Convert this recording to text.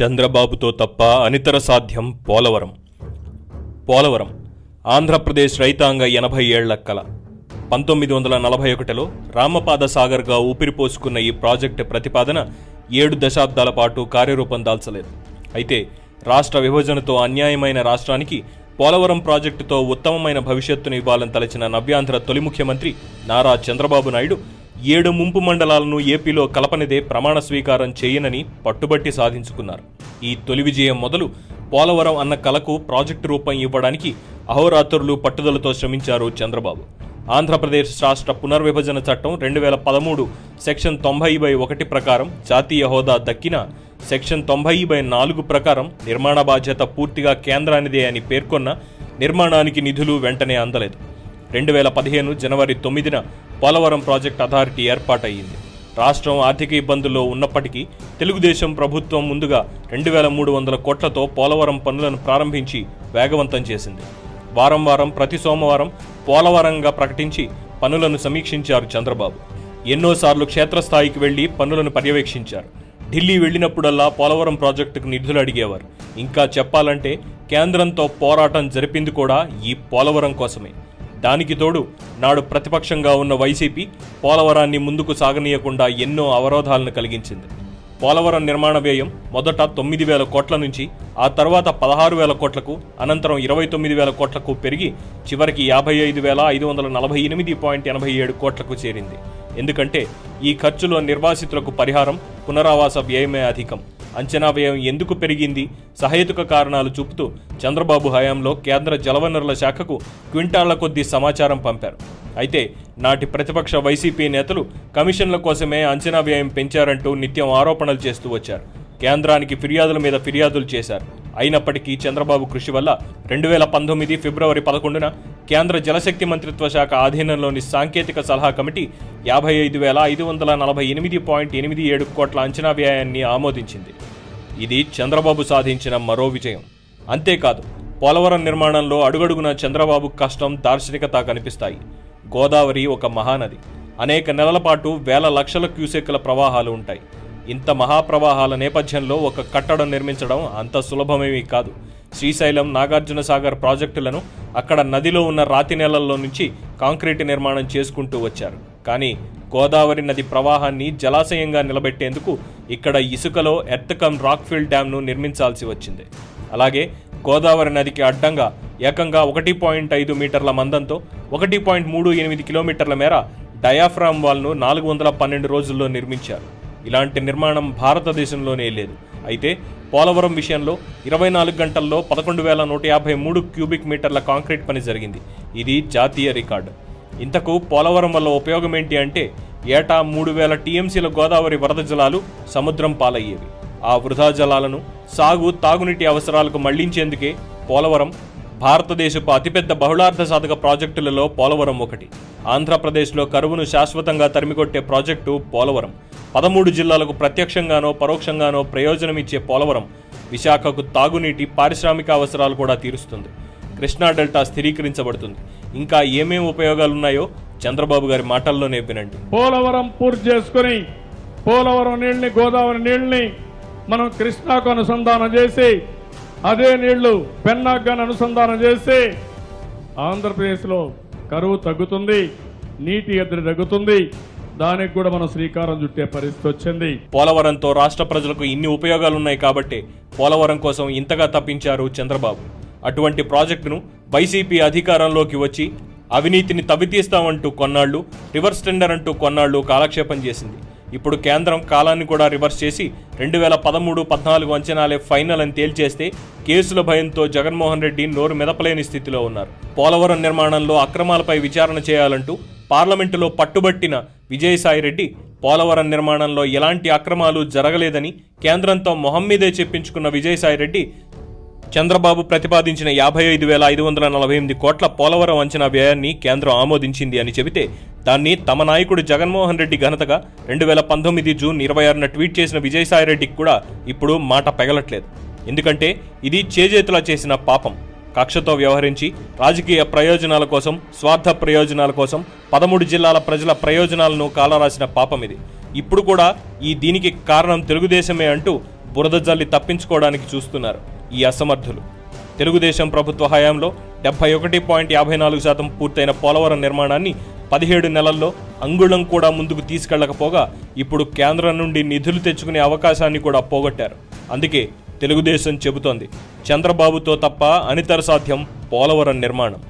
చంద్రబాబుతో తప్ప అనితర సాధ్యం పోలవరం. పోలవరం ఆంధ్రప్రదేశ్ రైతాంగ ఎనభై ఏళ్ళ కల. పంతొమ్మిది వందల నలభై ఒకటిలో రామపాద సాగర్గా ఊపిరిపోసుకున్న ఈ ప్రాజెక్టు ప్రతిపాదన ఏడు దశాబ్దాల పాటు కార్యరూపం దాల్చలేదు. అయితే రాష్ట్ర విభజనతో అన్యాయమైన రాష్ట్రానికి పోలవరం ప్రాజెక్టుతో ఉత్తమమైన భవిష్యత్తును ఇవ్వాలని తలచిన నవ్యాంధ్ర తొలి ముఖ్యమంత్రి నారా చంద్రబాబు నాయుడు ఏడు ముంపు మండలాలను ఏపీలో కలపనిదే ప్రమాణ స్వీకారం చేయనని పట్టుబట్టి సాధించుకున్నారు. ఈ తొలి విజయం మొదలు పోలవరం అన్న కలకు ప్రాజెక్టు రూపం ఇవ్వడానికి అహోరాత్రులు పట్టుదలతో శ్రమించారు చంద్రబాబు. ఆంధ్రప్రదేశ్ రాష్ట్ర పునర్విభజన చట్టం రెండు వేల పదమూడు సెక్షన్ తొంభై బై ఒకటి ప్రకారం జాతీయ హోదా దక్కిన సెక్షన్ తొంభై బై నాలుగు ప్రకారం నిర్మాణ బాధ్యత పూర్తిగా కేంద్రానిదే అని పేర్కొన్న నిర్మాణానికి నిధులు వెంటనే అందలేదు. రెండు వేల పదిహేను జనవరి తొమ్మిదిన పోలవరం ప్రాజెక్ట్ అథారిటీ ఏర్పాటయ్యింది. రాష్ట్రం ఆర్థిక ఇబ్బందుల్లో ఉన్నప్పటికీ తెలుగుదేశం ప్రభుత్వం ముందుగా రెండు వేల మూడు వందల కోట్లతో పోలవరం పనులను ప్రారంభించి వేగవంతం చేసింది. వారం వారం ప్రతి సోమవారం పోలవరంగా ప్రకటించి పనులను సమీక్షించారు చంద్రబాబు. ఎన్నోసార్లు క్షేత్రస్థాయికి వెళ్ళి పనులను పర్యవేక్షించారు. ఢిల్లీ వెళ్ళినప్పుడల్లా పోలవరం ప్రాజెక్టుకు నిధులు అడిగేవారు. ఇంకా చెప్పాలంటే కేంద్రంతో పోరాటం జరిపింది కూడా ఈ పోలవరం కోసమే. దానికి తోడు నాడు ప్రతిపక్షంగా ఉన్న వైసీపీ పోలవరాన్ని ముందుకు సాగనీయకుండా ఎన్నో అవరోధాలను కలిగించింది. పోలవరం నిర్మాణ వ్యయం మొదట తొమ్మిది వేల కోట్ల నుంచి ఆ తర్వాత పదహారు వేల కోట్లకు అనంతరం ఇరవై తొమ్మిది వేల కోట్లకు పెరిగి చివరికి యాభై ఐదు వేల ఐదు వందల నలభై ఎనిమిది పాయింట్ ఎనభై ఏడు కోట్లకు చేరింది. ఎందుకంటే ఈ ఖర్చులో నిర్వాసితులకు పరిహారం పునరావాస వ్యయమే అధికం. అంచనా వ్యయం ఎందుకు పెరిగింది? సహేతుక కారణాలు చూపుతూ చంద్రబాబు హయాంలో కేంద్ర జలవనరుల శాఖకు క్వింటాళ్ళ కొద్దీ సమాచారం పంపారు. అయితే నాటి ప్రతిపక్ష వైసీపీ నేతలు కమిషన్ల కోసమే అంచనా వ్యయం పెంచారంటూ నిత్యం ఆరోపణలు చేస్తూ వచ్చారు. కేంద్రానికి ఫిర్యాదుల మీద ఫిర్యాదులు చేశారు. అయినప్పటికీ చంద్రబాబు కృషి వల్ల రెండు వేల పంతొమ్మిది ఫిబ్రవరి పదకొండున కేంద్ర జలశక్తి మంత్రిత్వ శాఖ ఆధీనంలోని సాంకేతిక సలహా కమిటీ యాభై ఐదు వేల ఐదు వందల నలభై ఎనిమిది పాయింట్ ఎనిమిది ఏడు కోట్ల అంచనా వ్యయాన్ని ఆమోదించింది. ఇది చంద్రబాబు సాధించిన మరో విజయం. అంతేకాదు పోలవరం నిర్మాణంలో అడుగడుగున చంద్రబాబు కష్టం దార్శనికత కనిపిస్తాయి. గోదావరి ఒక మహానది. అనేక నెలల పాటు వేల లక్షల క్యూసెక్కుల ప్రవాహాలు ఉంటాయి. ఇంత మహాప్రవాహాల నేపథ్యంలో ఒక కట్టడం నిర్మించడం అంత సులభమేమీ కాదు. శ్రీశైలం నాగార్జున సాగర్ ప్రాజెక్టులను అక్కడ నదిలో ఉన్న రాతి నేలల్లో నుంచి కాంక్రీట్ నిర్మాణం చేసుకుంటూ వచ్చారు. కానీ గోదావరి నది ప్రవాహాన్ని జలాశయంగా నిలబెట్టేందుకు ఇక్కడ ఇసుకలో ఎత్తకం రాక్ఫీల్డ్ డ్యాంను నిర్మించాల్సి వచ్చింది. అలాగే గోదావరి నదికి అడ్డంగా ఏకంగా ఒకటి పాయింట్ ఐదు మీటర్ల మందంతో ఒకటి పాయింట్ మూడు ఎనిమిది కిలోమీటర్ల మేర డయాఫ్రామ్ వాల్ను నాలుగు వందల పన్నెండు రోజుల్లో నిర్మించారు. ఇలాంటి నిర్మాణం భారతదేశంలోనే లేదు. అయితే పోలవరం విషయంలో ఇరవై నాలుగు గంటల్లో పదకొండు వేల నూట యాభై మూడు క్యూబిక్ మీటర్ల కాంక్రీట్ పని జరిగింది. ఇది జాతీయ రికార్డు. ఇంతకు పోలవరం వల్ల ఉపయోగం ఏంటి అంటే ఏటా మూడు వేల టీఎంసీల గోదావరి వరద జలాలు సముద్రం పాలయ్యేవి. ఆ వృధా జలాలను సాగు తాగునీటి అవసరాలకు మళ్ళించేందుకే పోలవరం భారతదేశపు అతిపెద్ద బహుళార్థ సాధక ప్రాజెక్టులలో పోలవరం ఒకటి. ఆంధ్రప్రదేశ్లో కరువును శాశ్వతంగా తరిమికొట్టే ప్రాజెక్టు పోలవరం. పదమూడు జిల్లాలకు ప్రత్యక్షంగానో పరోక్షంగానో ప్రయోజనం ఇచ్చే పోలవరం విశాఖకు తాగునీటి పారిశ్రామిక అవసరాలు కూడా తీరుస్తుంది. కృష్ణా డెల్టా స్థిరీకరించబడుతుంది. ఇంకా ఏమేమి ఉపయోగాలు ఉన్నాయో చంద్రబాబు గారి మాటల్లోనే వినండి. పోలవరం పూర్తి చేసుకుని పోలవరం నీళ్ళని గోదావరి నీళ్ళని మనం కృష్ణాకు అనుసంధానం చేసి అదే నీళ్ళు పెన్నాగ్గా అనుసంధానం చేసి ఆంధ్రప్రదేశ్లో కరువు తగ్గుతుంది నీటి ఎద్దడి తగ్గుతుంది దానికి కూడా మనం శ్రీకారం చుట్టే పరిస్థితి వచ్చింది. పోలవరంతో రాష్ట్ర ప్రజలకు ఇన్ని ఉపయోగాలున్నాయి కాబట్టి పోలవరం కోసం ఇంతగా తప్పించారు చంద్రబాబు. అటువంటి ప్రాజెక్టును వైసీపీ అధికారంలోకి వచ్చి అవినీతిని తవ్వితీస్తామంటూ కొన్నాళ్ళు రివర్స్ టెండర్ అంటూ కొన్నాళ్ళు కాలక్షేపం చేసింది. ఇప్పుడు కేంద్రం కాలాన్ని కూడా రివర్స్ చేసి రెండు వేల పదమూడు పద్నాలుగు అంచనాలే ఫైనల్ అని తేల్చేస్తే కేసుల భయంతో జగన్మోహన్ రెడ్డి నోరు మెదపలేని స్థితిలో ఉన్నారు. పోలవరం నిర్మాణంలో అక్రమాలపై విచారణ చేయాలంటూ పార్లమెంటులో పట్టుబట్టిన విజయసాయిరెడ్డి పోలవరం నిర్మాణంలో ఎలాంటి అక్రమాలు జరగలేదని కేంద్రంతో మొహం మీదే చెప్పించుకున్న విజయసాయిరెడ్డి చంద్రబాబు ప్రతిపాదించిన యాభై ఐదు వేల ఐదు వందల నలభై ఎనిమిది కోట్ల పోలవరం అంచనా వ్యయాన్ని కేంద్రం ఆమోదించింది అని చెబితే దాన్ని తమ నాయకుడు జగన్మోహన్ రెడ్డి ఘనతగా రెండు వేల పంతొమ్మిది జూన్ ఇరవై ఆరున ట్వీట్ చేసిన విజయసాయిరెడ్డికి కూడా ఇప్పుడు మాట పెగలట్లేదు. ఎందుకంటే ఇది చేజేతులా చేసిన పాపం. కక్షతో వ్యవహరించి రాజకీయ ప్రయోజనాల కోసం స్వార్థ ప్రయోజనాల కోసం పదమూడు జిల్లాల ప్రజల ప్రయోజనాలను కాలరాసిన పాపం ఇది. ఇప్పుడు కూడా ఈ దీనికి కారణం తెలుగుదేశమే అంటూ బురద జల్లి తప్పించుకోవడానికి చూస్తున్నారు ఈ అసమర్థులు. తెలుగుదేశం ప్రభుత్వ హయాంలో డెబ్బై ఒకటి పాయింట్ యాభై నాలుగు శాతం పూర్తయిన పోలవరం నిర్మాణాన్ని పదిహేడు నెలల్లో అంగుళం కూడా ముందుకు తీసుకెళ్ళకపోగా ఇప్పుడు కేంద్రం నుండి నిధులు తెచ్చుకునే అవకాశాన్ని కూడా పోగొట్టారు. అందుకే తెలుగుదేశం చెబుతోంది. చంద్రబాబుతో తప్ప అనితర సాధ్యం పోలవరం నిర్మాణం.